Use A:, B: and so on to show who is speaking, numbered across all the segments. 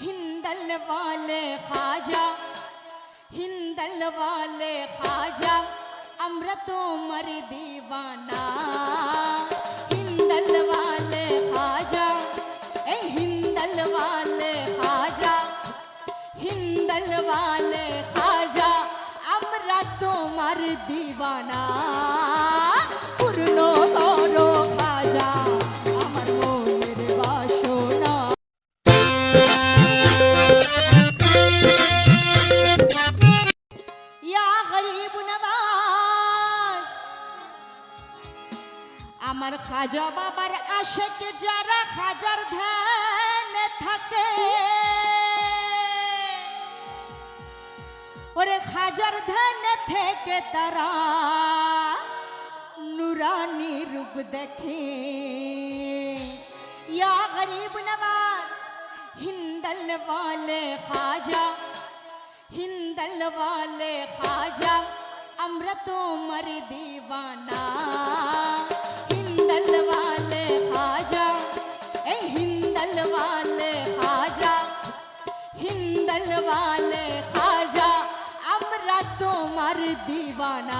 A: हिंदल वाले खाजा हिंदल वाले खाजा अमृतो मर दीवाना। हिंदल वाले खाजा ए हिंदल वाले खाजा हिंदल वाले खाजा अमृतो मर दीवाना। আমার খাজা বাবার আশেক যারা হাজার ধ্যান থাকে ওরে হাজার ধ্যান থেকে তারা নুরানি রূপ দেখে ইয়া গরিব নওয়াজ হিন্দল वाले খাজা হিন্দল वाले খাজা আমরা তোমার দিওয়ানা हिंदल वाले आजा ए हिंदल वाले आजा हिंदल वाले आजा हमरा तो मर दीवाना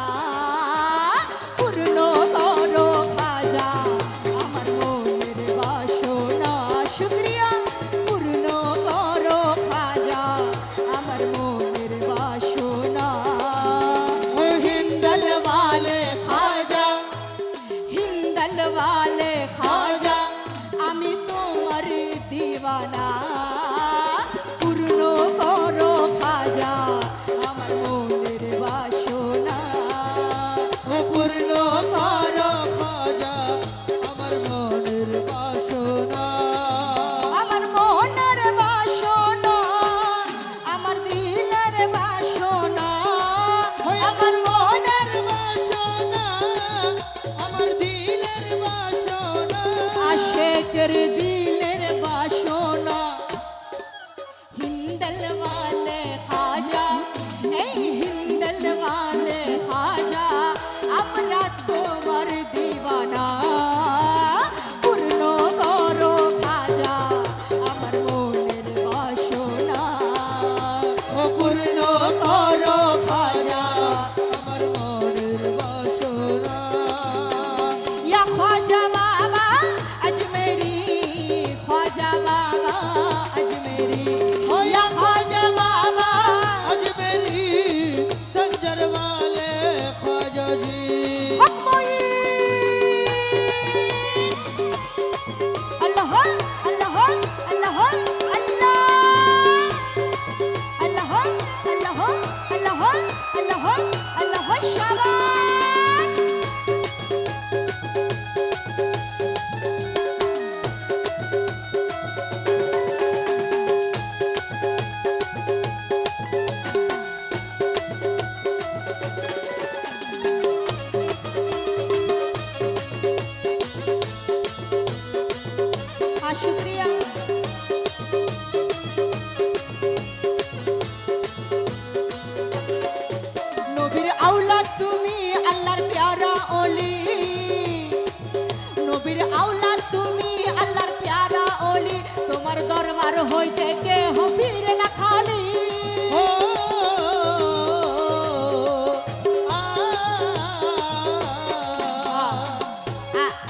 A: অলি তোমার দরবার হইতে কে হবির না খালি।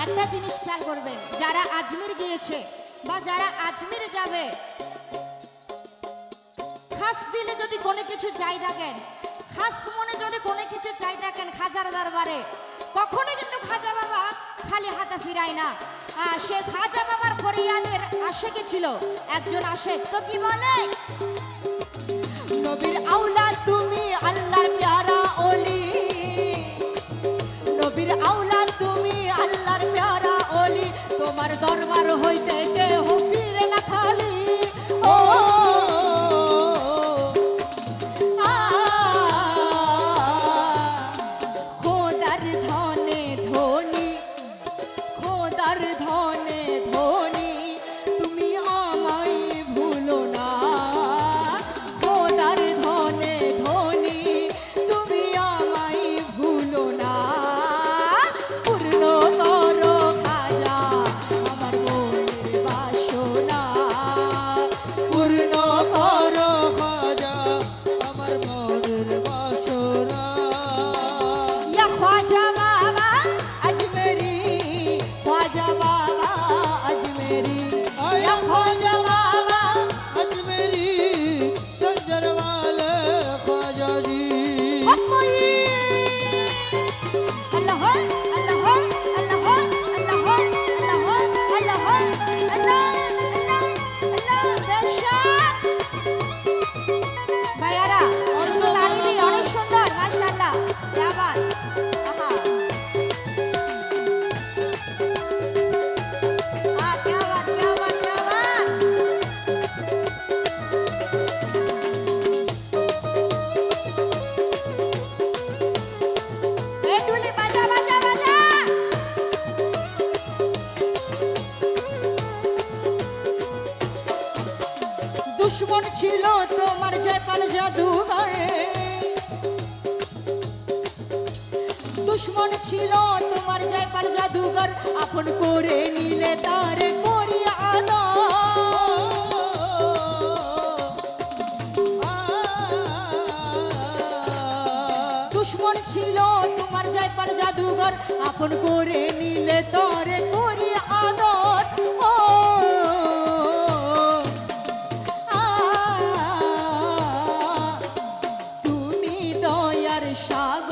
A: একটা জিনিস খেয়াল করবেন যারা আজমির গিয়েছে বা যারা আজমির যাবে খাস দিলে যদি কোনো কিছু চাই থাকেন খাস মনে যদি কোনো কিছু চাই থাকেন খাজার দরবারে কখনো কিন্তু খাজা বাবা খালি হাতে ফিরায় না। সে খাজা বাবার আশেকে ছিল? একজন আশেক। তো কি বলে? নবীর আওলা তুমি আল্লাহর প্যারা ওলি নবীর আওলা তুমি আল্লাহর প্যারা ওলি তোমার দরবার হইতে দুশ্মন ছিল তোমার জয়পাল জাদুঘরে। দুশ্মন ছিল তোমার জয়পাল জাদুঘর, আপন করে নিলে তারে করিয়া আনা দুশ্মন ছিল তোমার জয়পাল জাদুঘর, আপন করে নিলে তরে করিয়া আদর। ও সাগ